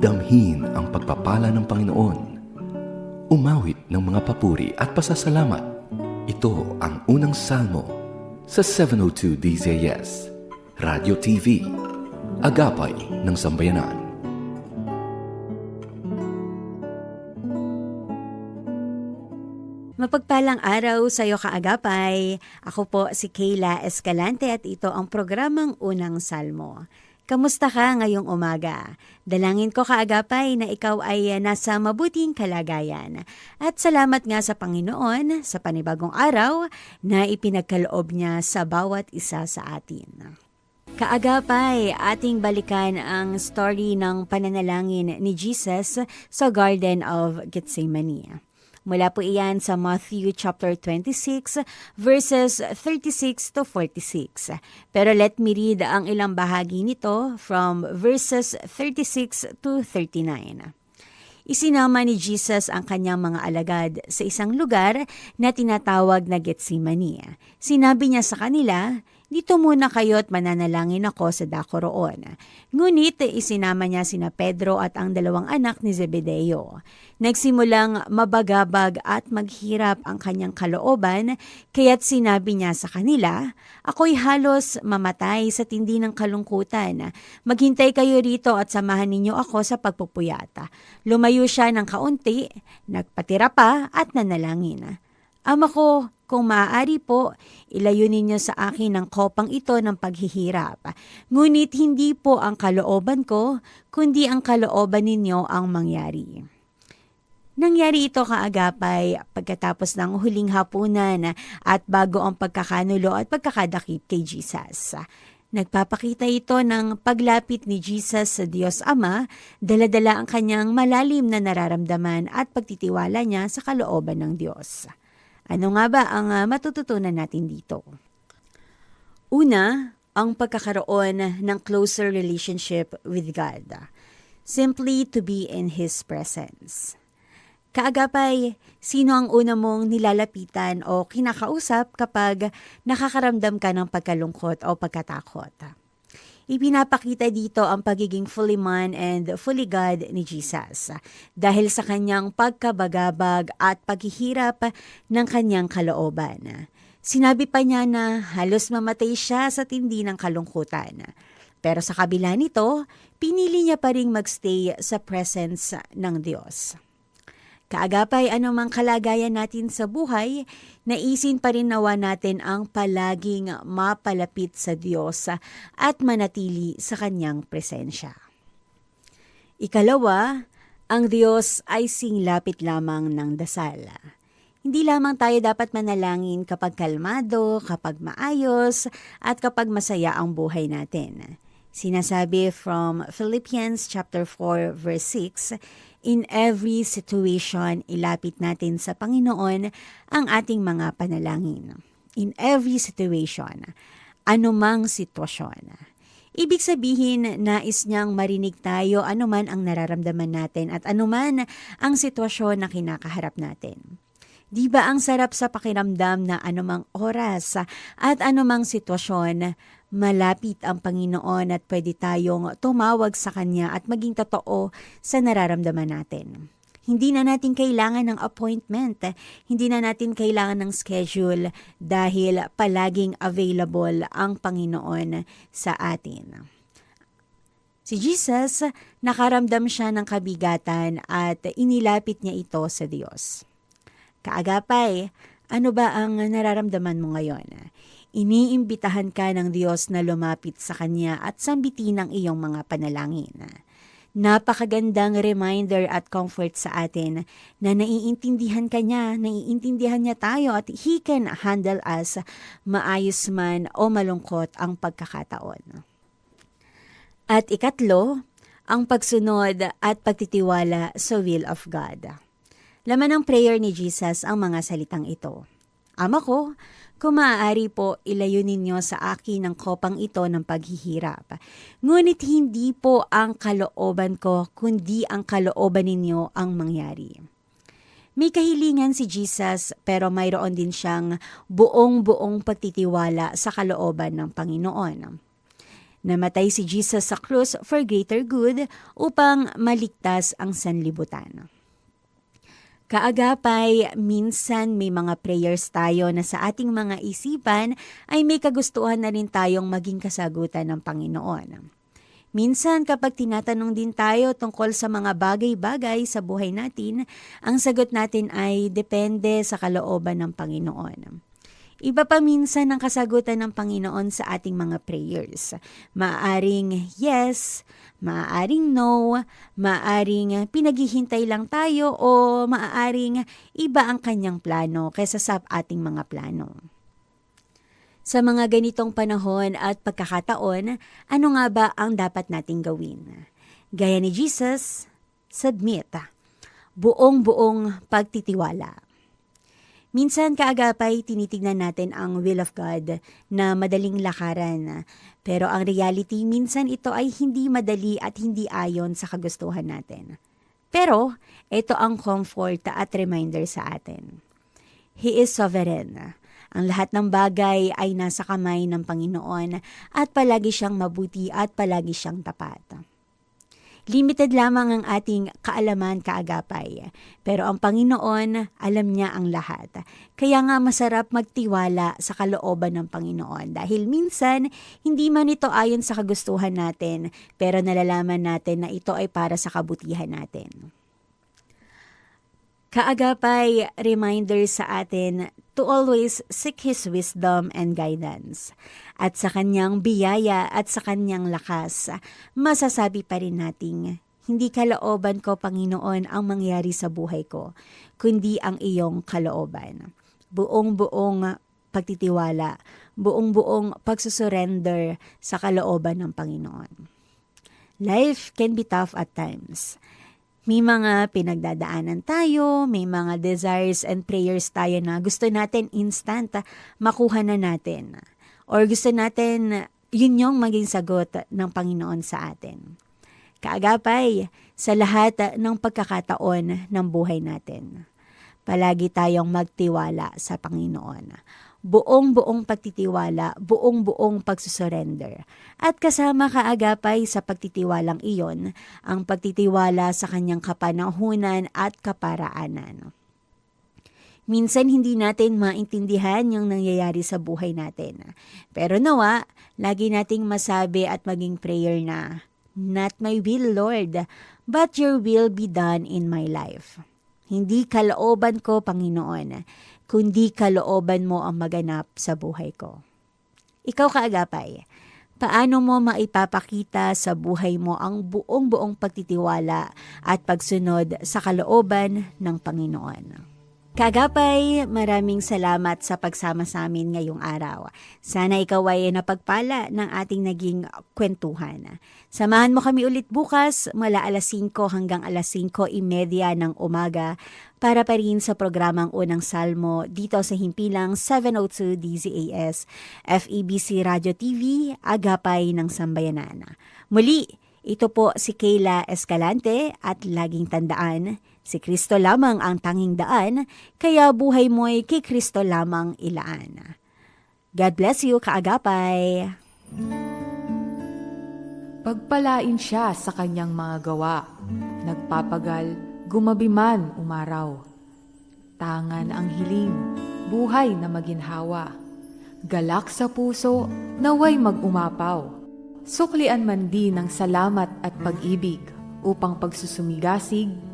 Damhin ang pagpapala ng Panginoon. Umawit ng mga papuri at pasasalamat. Ito ang unang salmo sa 702 DZS, Radio TV, Agapay ng Sambayanan. Mapagpalang araw sa iyo kaagapay. Ako po si Kayla Escalante at ito ang programang Unang Salmo. Kamusta ka ngayong umaga? Dalangin ko kaagapay na ikaw ay nasa mabuting kalagayan. At salamat nga sa Panginoon sa panibagong araw na ipinagkaloob niya sa bawat isa sa atin. Kaagapay, ating balikan ang story ng pananalangin ni Jesus sa Garden of Gethsemane. Mula po iyan sa Matthew chapter 26 verses 36 to 46. Pero let me read ang ilang bahagi nito from verses 36 to 39. Isinama ni Jesus ang kanyang mga alagad sa isang lugar na tinatawag na Getsemani. Sinabi niya sa kanila, dito muna kayo at mananalangin ako sa dako roon. Ngunit isinama niya sina Pedro at ang dalawang anak ni Zebedeo. Nagsimulang mabagabag at maghirap ang kanyang kalooban, kaya't sinabi niya sa kanila, Ako'y halos mamatay sa tindi ng kalungkutan. Maghintay kayo rito at samahan ninyo ako sa pagpupuyata. Lumayo siya ng kaunti, nagpatira pa at nanalangin. Ama ko, kung maaari po, ilayo ninyo sa akin ang kopang ito ng paghihirap. Ngunit hindi po ang kalooban ko, kundi ang kalooban ninyo ang mangyari. Nangyari ito kaagapay pagkatapos ng huling hapunan at bago ang pagkakanulo at pagkakadakip kay Jesus. Nagpapakita ito ng paglapit ni Jesus sa Diyos Ama, daladala ang kanyang malalim na nararamdaman at pagtitiwala niya sa kalooban ng Diyos. Ano nga ba ang uh, matututunan natin dito? Una, ang pagkakaroon ng closer relationship with God. Simply to be in His presence. Kaagapay, sino ang una mong nilalapitan o kinakausap kapag nakakaramdam ka ng pagkalungkot o pagkatakot? Ipinapakita dito ang pagiging fully man and fully God ni Jesus dahil sa kanyang pagkabagabag at paghihirap ng kanyang kalooban. Sinabi pa niya na halos mamatay siya sa tindi ng kalungkutan. Pero sa kabila nito, pinili niya pa ring magstay sa presence ng Diyos. Kaagapay anumang kalagayan natin sa buhay, naisin pa rin nawa natin ang palaging mapalapit sa Diyos at manatili sa Kanyang presensya. Ikalawa, ang Diyos ay singlapit lamang ng dasal. Hindi lamang tayo dapat manalangin kapag kalmado, kapag maayos, at kapag masaya ang buhay natin. Sinasabi from Philippians chapter 4 verse 6, In every situation, ilapit natin sa Panginoon ang ating mga panalangin. In every situation, anumang sitwasyon. Ibig sabihin, nais niyang marinig tayo anuman ang nararamdaman natin at anuman ang sitwasyon na kinakaharap natin. Di ba ang sarap sa pakiramdam na anumang oras at anumang sitwasyon, malapit ang Panginoon at pwede tayong tumawag sa Kanya at maging totoo sa nararamdaman natin. Hindi na natin kailangan ng appointment, hindi na natin kailangan ng schedule dahil palaging available ang Panginoon sa atin. Si Jesus, nakaramdam siya ng kabigatan at inilapit niya ito sa Diyos. Kaagapay, ano ba ang nararamdaman mo ngayon? Iniimbitahan ka ng Diyos na lumapit sa Kanya at sambitin ang iyong mga panalangin. Napakagandang reminder at comfort sa atin na naiintindihan ka niya, naiintindihan niya tayo at He can handle us maayos man o malungkot ang pagkakataon. At ikatlo, ang pagsunod at pagtitiwala sa will of God. Laman ng prayer ni Jesus ang mga salitang ito. Ama ko, kung maaari po, ilayo ninyo sa akin ang kopang ito ng paghihirap. Ngunit hindi po ang kalooban ko, kundi ang kalooban ninyo ang mangyari. May kahilingan si Jesus pero mayroon din siyang buong-buong pagtitiwala sa kalooban ng Panginoon. Namatay si Jesus sa krus for greater good upang maligtas ang sanlibutan. Kaagapay, minsan may mga prayers tayo na sa ating mga isipan ay may kagustuhan na rin tayong maging kasagutan ng Panginoon. Minsan kapag tinatanong din tayo tungkol sa mga bagay-bagay sa buhay natin, ang sagot natin ay depende sa kalooban ng Panginoon. Iba pa minsan ang kasagutan ng Panginoon sa ating mga prayers. Maaring yes, maaring no, maaring pinaghihintay lang tayo o maaring iba ang kanyang plano kaysa sa ating mga plano. Sa mga ganitong panahon at pagkakataon, ano nga ba ang dapat nating gawin? Gaya ni Jesus, submit. Buong-buong pagtitiwala. Minsan kaagapay tinitignan natin ang will of God na madaling lakaran. Pero ang reality, minsan ito ay hindi madali at hindi ayon sa kagustuhan natin. Pero ito ang comfort at reminder sa atin. He is sovereign. Ang lahat ng bagay ay nasa kamay ng Panginoon at palagi siyang mabuti at palagi siyang tapat. Limited lamang ang ating kaalaman kaagapay, pero ang Panginoon alam niya ang lahat. Kaya nga masarap magtiwala sa kalooban ng Panginoon dahil minsan hindi man ito ayon sa kagustuhan natin, pero nalalaman natin na ito ay para sa kabutihan natin. Kaagapay, reminder sa atin to always seek His wisdom and guidance. At sa kanyang biyaya at sa kanyang lakas, masasabi pa rin nating, hindi kalooban ko, Panginoon, ang mangyari sa buhay ko, kundi ang iyong kalooban. Buong-buong pagtitiwala, buong-buong pagsusurrender sa kalooban ng Panginoon. Life can be tough at times. May mga pinagdadaanan tayo, may mga desires and prayers tayo na gusto natin instant ah, makuha na natin. Or gusto natin yun yung maging sagot ng Panginoon sa atin. Kaagapay, sa lahat ng pagkakataon ng buhay natin, palagi tayong magtiwala sa Panginoon buong-buong pagtitiwala, buong-buong pagsusurrender. At kasama kaagapay sa pagtitiwalang iyon, ang pagtitiwala sa kanyang kapanahunan at kaparaanan. Minsan hindi natin maintindihan yung nangyayari sa buhay natin. Pero nawa, lagi nating masabi at maging prayer na, Not my will, Lord, but your will be done in my life. Hindi kalooban ko, Panginoon, kundi kalooban mo ang maganap sa buhay ko. Ikaw kaagapay, paano mo maipapakita sa buhay mo ang buong-buong pagtitiwala at pagsunod sa kalooban ng Panginoon? Kagapay, maraming salamat sa pagsama sa amin ngayong araw. Sana ikaw ay napagpala ng ating naging kwentuhan. Samahan mo kami ulit bukas mula alas 5 hanggang alas 5.30 ng umaga para pa rin sa programang Unang Salmo dito sa Himpilang 702 DZAS, FEBC Radio TV, Agapay ng Sambayanan. Muli, ito po si Kayla Escalante at laging tandaan, si Kristo lamang ang tanging daan, kaya buhay mo'y kay Kristo lamang ilaan. God bless you, kaagapay! Pagpalain siya sa kanyang mga gawa. Nagpapagal, gumabi man umaraw. Tangan ang hiling, buhay na maginhawa. Galak sa puso, naway mag-umapaw. Suklian man din ng salamat at pag-ibig upang pagsusumigasig